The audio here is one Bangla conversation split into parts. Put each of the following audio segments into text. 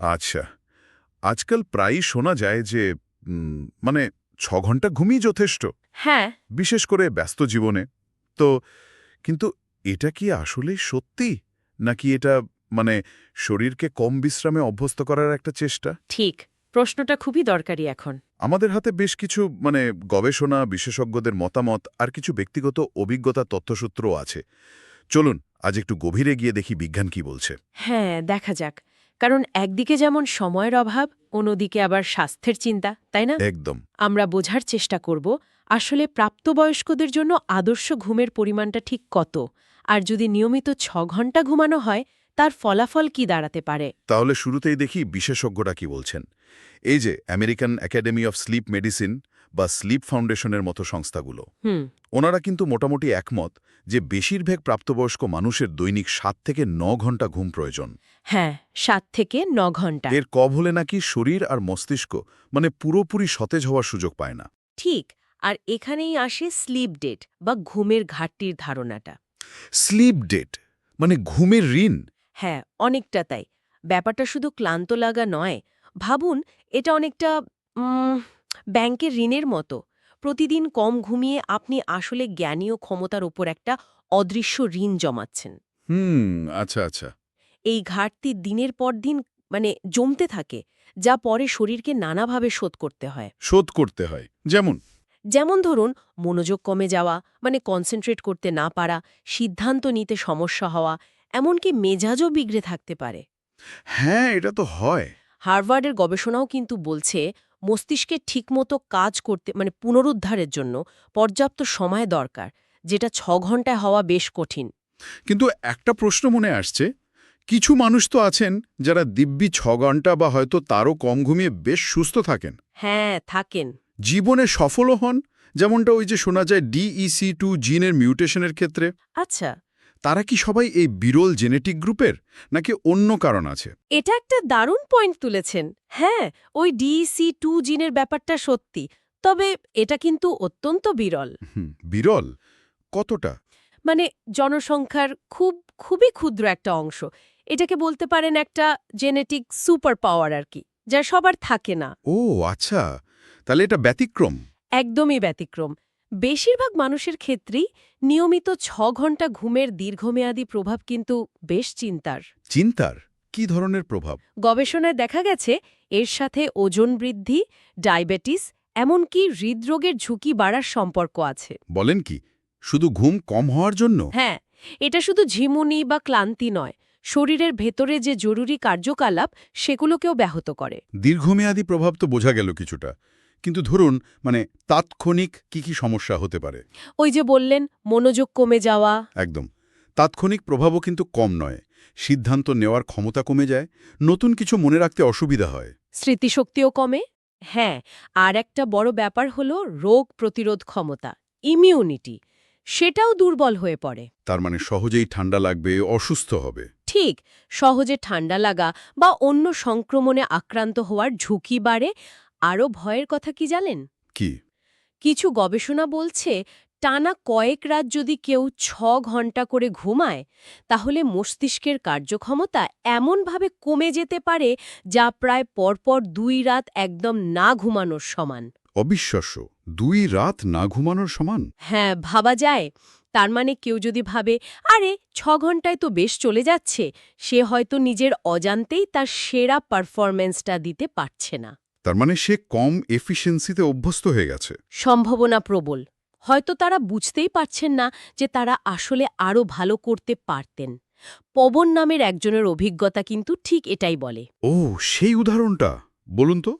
আচ্ছা আজকাল প্রায়ই শোনা যায় যে মানে ছ ঘণ্টা ঘুমই যথেষ্ট। হ্যাঁ। বিশেষ করে ব্যস্ত জীবনে। তো কিন্তু এটা কি আসলেই সত্যি? নাকি এটা মানে শরীরকে কম বিশ্রামে অভ্যস্ত করার একটা চেষ্টা? ঠিক প্রশ্নটা খুবই দরকারি এখন। আমাদের হাতে বেশ কিছু মানে গবেষণা বিশেষজ্ঞদের মতামত আর কিছু ব্যক্তিগত অভিজ্ঞতা তথ্যসূত্রও আছে। চলুন আজ একটু গভীরে গিয়ে দেখি বিজ্ঞান কি বলছে। হ্যাঁ দেখা যাক। কারণ একদিকে যেমন সময়ের অভাব অন্যদিকে আবার স্বাস্থ্যের চিন্তা তাই না? একদম। আমরা বোঝার চেষ্টা করব আসলে প্রাপ্তবয়স্কদের জন্য আদর্শ ঘুমের পরিমাণটা ঠিক কত? আর যদি নিয়মিত ছ ঘণ্টা ঘুমানো হয় তার ফলাফল কি দাঁড়াতে পারে? তাহলে শুরুতেই দেখি বিশেষজ্ঞরা কি বলছেন। এই যে American Academy of Sleep Medicine বা স্লিপ ফাউন্ডেশনের মতো সংস্থাগুলো। হুম। ওনারা কিন্তু মোটামুটি একমত যে বেশিরভাগ প্রাপ্তবয়স্ক মানুষের দৈনিক সাত থেকে ন ঘণ্টা ঘুম প্রয়োজন। হ্যাঁ সাত থেকে ন ঘণ্টা। এর কব হলে নাকি শরীর আর মস্তিষ্ক মানে পুরোপুরি সতেজ হওয়ার সুযোগ পায় না। ঠিক আর এখানেই আসে স্লিপ ডেট বা ঘুমের ঘাটতির ধারণাটা। স্লিপ ডেট মানে ঘুমের ঋণ? হ্যাঁ অনেকটা তাই। ব্যাপারটা শুধু ক্লান্ত লাগা নয়। ভাবুন এটা অনেকটা ব্যাংকের ঋণের মতো। প্রতিদিন কম ঘুমিয়ে আপনি আসলে জ্ঞানী ও ক্ষমতার ওপর একটা অদৃশ্য ঋণ জমাচ্ছেন। হুম আচ্ছা আচ্ছা। এই ঘাটতি দিনের পর দিন মানে জমতে থাকে যা পরে শরীরকে নানাভাবে শোধ করতে হয়। শোধ করতে হয়। যেমন? যেমন ধরুন মনোযোগ কমে যাওয়া মানে কনসেন্ট্রেট করতে না পারা সিদ্ধান্ত নিতে সমস্যা হওয়া এমনকি মেজাজও বিগড়ে থাকতে পারে। হ্যাঁ এটা তো হয়। হার্ভার্ডের গবেষণাও কিন্তু বলছে মস্তিষ্কে ঠিকমতো কাজ করতে মানে পুনরুদ্ধারের জন্য পর্যাপ্ত সময় দরকার যেটা ছ ঘন্টায় হওয়া বেশ কঠিন। কিন্তু একটা প্রশ্ন মনে আসছে কিছু মানুষ তো আছেন যারা দিব্যি ছ ঘণ্টা বা হয়তো তারও কম ঘুমিয়ে বেশ সুস্থ থাকেন। হ্যাঁ থাকেন। জীবনে সফলও হন যেমনটা ওই যে শোনা যায় ডিইসি টু জিনের মিউটেশনের ক্ষেত্রে। আচ্ছা তারা কি সবাই এই বিরল জেনেটিক গ্রুপের নাকি অন্য কারণ আছে? এটা একটা দারুণ পয়েন্ট তুলেছেন। হ্যাঁ ওই ডিসি টু জিনের ব্যাপারটা সত্যি তবে এটা কিন্তু অত্যন্ত বিরল। বিরল? কতটা? মানে জনসংখ্যার খুব খুবই ক্ষুদ্র একটা অংশ। এটাকে বলতে পারেন একটা জেনেটিক সুপার পাওয়ার আর কি যা সবার থাকে না। ও আচ্ছা। তাহলে এটা ব্যতিক্রম? একদমই ব্যতিক্রম। বেশিরভাগ মানুষের ক্ষেত্রেই নিয়মিত ছ ঘণ্টা ঘুমের দীর্ঘমেয়াদী প্রভাব কিন্তু বেশ চিন্তার। চিন্তার? কি ধরনের প্রভাব? গবেষণায় দেখা গেছে এর সাথে ওজন বৃদ্ধি ডায়াবেটিস এমনকি হৃদরোগের ঝুঁকি বাড়ার সম্পর্ক আছে। বলেন কি শুধু ঘুম কম হওয়ার জন্য? হ্যাঁ এটা শুধু ঝিমুনি বা ক্লান্তি নয় শরীরের ভেতরে যে জরুরি কার্যকলাপ সেগুলোকেও ব্যাহত করে। দীর্ঘমেয়াদী প্রভাব তো বোঝা গেল কিছুটা। কিন্তু ধরুন মানে তাৎক্ষণিক কি কি সমস্যা হতে পারে? ওই যে বললেন মনোযোগ কমে যাওয়া। একদম। তাৎক্ষণিক প্রভাবও কিন্তু কম নয়। সিদ্ধান্ত নেওয়ার ক্ষমতা কমে যায় নতুন কিছু মনে রাখতে অসুবিধা হয়। স্মৃতিশক্তিও কমে? হ্যাঁ আর একটা বড় ব্যাপার হলো রোগ প্রতিরোধ ক্ষমতা ইমিউনিটি সেটাও দুর্বল হয়ে পড়ে। তার মানে সহজেই ঠান্ডা লাগবে অসুস্থ হবে। ঠিক সহজে ঠান্ডা লাগা বা অন্য সংক্রমণে আক্রান্ত হওয়ার ঝুঁকি বাড়ে আরও ভয়ের কথা কি জানেন? কি? কিছু গবেষণা বলছে টানা কয়েক রাত যদি কেউ ছ ঘণ্টা করে ঘুমায় তাহলে মস্তিষ্কের কার্যক্ষমতা এমনভাবে কমে যেতে পারে যা প্রায় পরপর দুই রাত একদম না ঘুমানোর সমান। অবিশ্বাস্য দুই রাত না ঘুমানোর সমান? হ্যাঁ ভাবা যায়। তার মানে কেউ যদি ভাবে আরে ছ ঘন্টায় তো বেশ চলে যাচ্ছে সে হয়তো নিজের অজান্তেই তার সেরা পারফরম্যান্সটা দিতে পারছে না। তার মানে সে কম এফিসিয়েন্সিতে অভ্যস্ত হয়ে গেছে। সম্ভাবনা প্রবল। হয়তো তারা বুঝতেই পারছেন না যে তারা আসলে আরও ভালো করতে পারতেন। পবন নামের একজনের অভিজ্ঞতা কিন্তু ঠিক এটাই বলে। ও সেই উদাহরণটা। বলুন তো।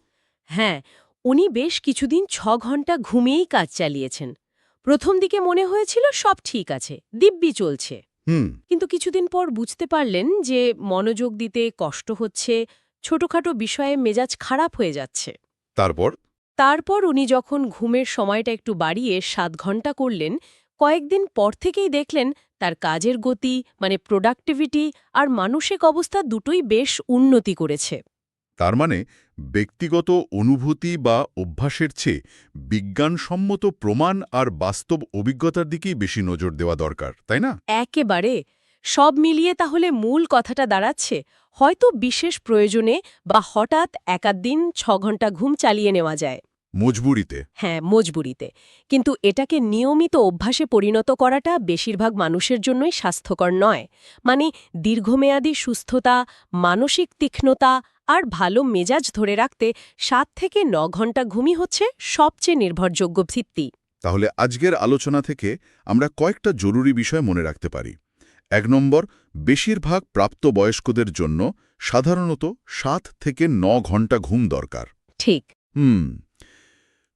হ্যাঁ উনি বেশ কিছুদিন ছ ঘণ্টা ঘুমিয়েই কাজ চালিয়েছেন। প্রথম দিকে মনে হয়েছিল সব ঠিক আছে দিব্যি চলছে। হুম। কিন্তু কিছুদিন পর বুঝতে পারলেন যে মনোযোগ দিতে কষ্ট হচ্ছে ছোটখাটো বিষয়ে মেজাজ খারাপ হয়ে যাচ্ছে। তারপর? তারপর উনি যখন ঘুমের সময়টা একটু বাড়িয়ে সাত ঘণ্টা করলেন কয়েকদিন পর থেকেই দেখলেন তার কাজের গতি মানে প্রোডাক্টিভিটি আর মানসিক অবস্থা দুটোই বেশ উন্নতি করেছে। তার মানে ব্যক্তিগত অনুভূতি বা অভ্যাসের চেয়ে বিজ্ঞানসম্মত প্রমাণ আর বাস্তব অভিজ্ঞতার দিকেই বেশি নজর দেওয়া দরকার তাই না? একেবারে। সব মিলিয়ে তাহলে মূল কথাটা দাঁড়াচ্ছে হয়তো বিশেষ প্রয়োজনে বা হঠাৎ একাধ দিন ছ ঘণ্টা ঘুম চালিয়ে নেওয়া যায়। মজবুরিতে। হ্যাঁ মজবুরিতে। কিন্তু এটাকে নিয়মিত অভ্যাসে পরিণত করাটা বেশিরভাগ মানুষের জন্যই স্বাস্থ্যকর নয়। মানে দীর্ঘমেয়াদী সুস্থতা মানসিক তীক্ষ্ণতা আর ভালো মেজাজ ধরে রাখতে সাত থেকে ন ঘণ্টা ঘুমই হচ্ছে সবচেয়ে নির্ভরযোগ্য ভিত্তি। তাহলে আজকের আলোচনা থেকে আমরা কয়েকটা জরুরি বিষয় মনে রাখতে পারি। এক নম্বর বেশিরভাগ প্রাপ্তবয়স্কদের জন্য সাধারণত সাত থেকে ন ঘণ্টা ঘুম দরকার। ঠিক। হুম।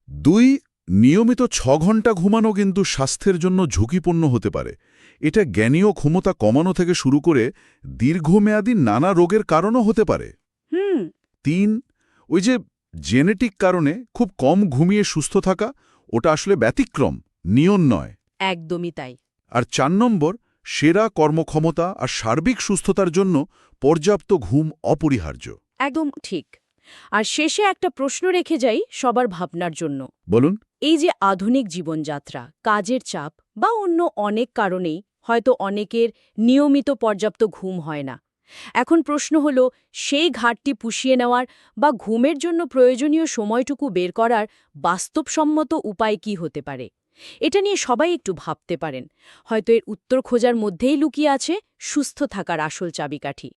দুই নিয়মিত ছ ঘণ্টা ঘুমানো কিন্তু স্বাস্থ্যের জন্য ঝুঁকিপূর্ণ হতে পারে। এটা জ্ঞানীয় ক্ষমতা কমানো থেকে শুরু করে দীর্ঘমেয়াদী নানা রোগের কারণও হতে পারে। হুম। তিন ওই যে জেনেটিক কারণে খুব কম ঘুমিয়ে সুস্থ থাকা ওটা আসলে ব্যতিক্রম নিয়ন নয়। একদমই তাই। আর চার নম্বর সেরা কর্মক্ষমতা আর সার্বিক সুস্থতার জন্য পর্যাপ্ত ঘুম অপরিহার্য। একদম ঠিক। আর শেষে একটা প্রশ্ন রেখে যাই সবার ভাবনার জন্য। বলুন। এই যে আধুনিক জীবনযাত্রা কাজের চাপ বা অন্য অনেক কারণেই হয়তো অনেকের নিয়মিত পর্যাপ্ত ঘুম হয় না। এখন প্রশ্ন হল সেই ঘাটটি পুষিয়ে নেওয়ার বা ঘুমের জন্য প্রয়োজনীয় সময়টুকু বের করার বাস্তবসম্মত উপায় কি হতে পারে? এটা নিয়ে সবাই একটু ভাবতে পারেন। হয়তো এর উত্তর খোঁজার মধ্যেই লুকিয়ে আছে সুস্থ থাকার আসল চাবিকাঠি।